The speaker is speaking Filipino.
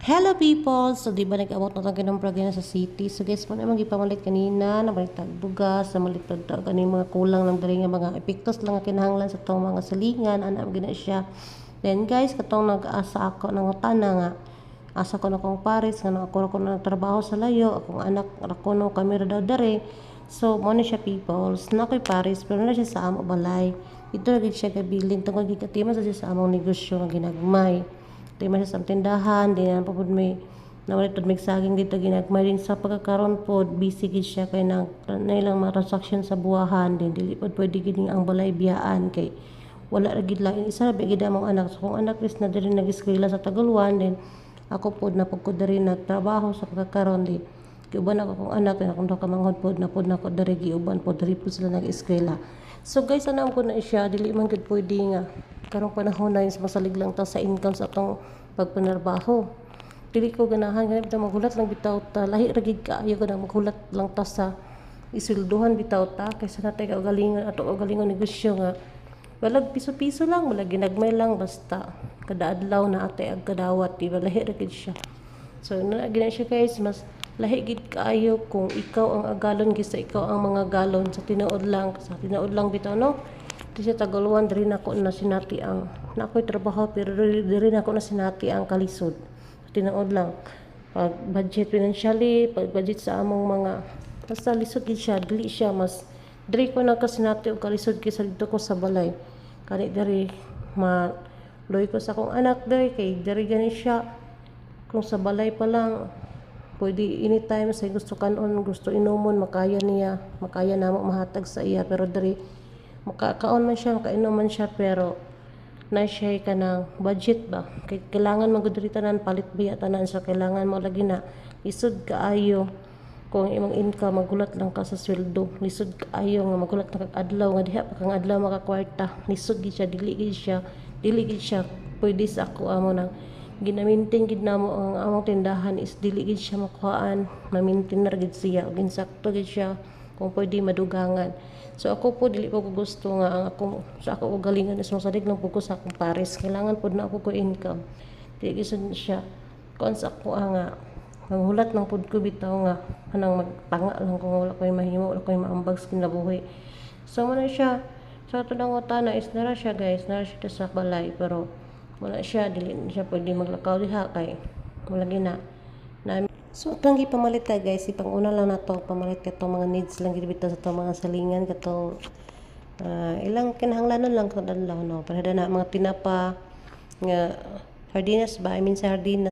Hello people! So, di ba nag-abot na tayo ng programa sa city? So, guys, mo naman ipamalit kanina, nabalik tag bugas, nabalik tag tag ano yung mga kulang lang dali nga mga epektos lang nga kinahanglan sa tong mga salingan, ana gina siya. Then, guys, katong nag-asa ako ng utana nga, asa ko na kong pares, nga ako ko na nagtrabaho sa layo, akong anak, ako no kamera daw dere. So, mo siya people, na ko'y pares, pero na siya sa amo balay. Ito na siya gabilin, tungkol gikatiman sa siya sa among negosyo nga ginagmay. Di man sa tindahan, di na po may nawalit pod may saging dito ginagmay din sa pagkakaroon po busy gid siya kay nang nailang mga transaction sa buwahan din dili pod pwede gid ang balay biyaan kay wala ra gid isa ra gid among anak so kung anak is na diri nag-eskwela sa Tagaluan din ako pod na pud ko diri nagtrabaho sa pagkakaroon di. Giuban ako kung anak na kung ka manghod pod na pod na ko diri giuban pod diri po sila nag-eskwela. So guys anam ko na siya dili man gid pwede nga karong panahon na masalig lang ta sa income sa atong pagpanarbaho dili ko ganahan nga bitaw magulat lang bitaw ta lahi ra gid kaayo ko na magulat lang ta sa isilduhan bitaw ta kaysa natay kaugalingon ato kaugalingon negosyo nga Balag piso-piso lang, wala ginagmay lang basta kada adlaw na ate ag kadawat, di ba lahi ra siya. So na gina siya guys, mas lahi gid kaayo kung ikaw ang agalon gisa ikaw ang mga galon sa tinuod lang, sa tinuod lang bitaw no. Siya tagaluan diri nako na sinati ang na ako'y trabaho pero diri nako na sinati ang kalisod. Sa tinuod lang. Pag budget financially, pag budget sa among mga basta lisod siya, dili siya mas diri ko na kasinati og kalisod kaysa dito ko sa balay. Kani diri ma loy ko sa akong anak diri kay diri gani siya kung sa balay pa lang pwede anytime sa gusto kanon gusto inumon makaya niya makaya namo mahatag sa iya pero diri makakaon man siya makainom man siya pero na siya ka ng budget ba? Kay kailangan magudiri tanan palit biya tanan sa kailangan mo lagi na isod kaayo kung imong income magulat lang ka sa sweldo. Lisod kaayo nga magulat na kag adlaw nga diha pa kang adlaw makakwarta. Lisod gid siya dili gid siya dili gid siya pwede sa ako amo nang ginamintin gid namo ang among tindahan is dili gid siya makuhaan. Mamintin na gid siya ug insakto gid siya kung pwede madugangan. So ako po dili po ko gusto nga ang ako sa ako galingan is masadig lang po sa akong pares. Kailangan po na ako ko income. Dili gid siya. Kon sa ako ah, nga Manghulat lang pud ko bitaw nga anang magtanga lang kung wala ko'y mahimo, wala ko'y maambag sa kinabuhi. So mo na siya. Sa ato ng utana is nara siya guys, nara siya sa balay pero wala siya dili siya pwede maglakaw diha kay wala gina. So, tanggi pamalit ta guys, ipanguna lang nato pamalit ka mga needs lang gid bitaw sa itong mga salingan katong ah, ilang kinahanglanon lang sa adlaw no. Para na mga tinapa nga sardinas ba, I mean sardinas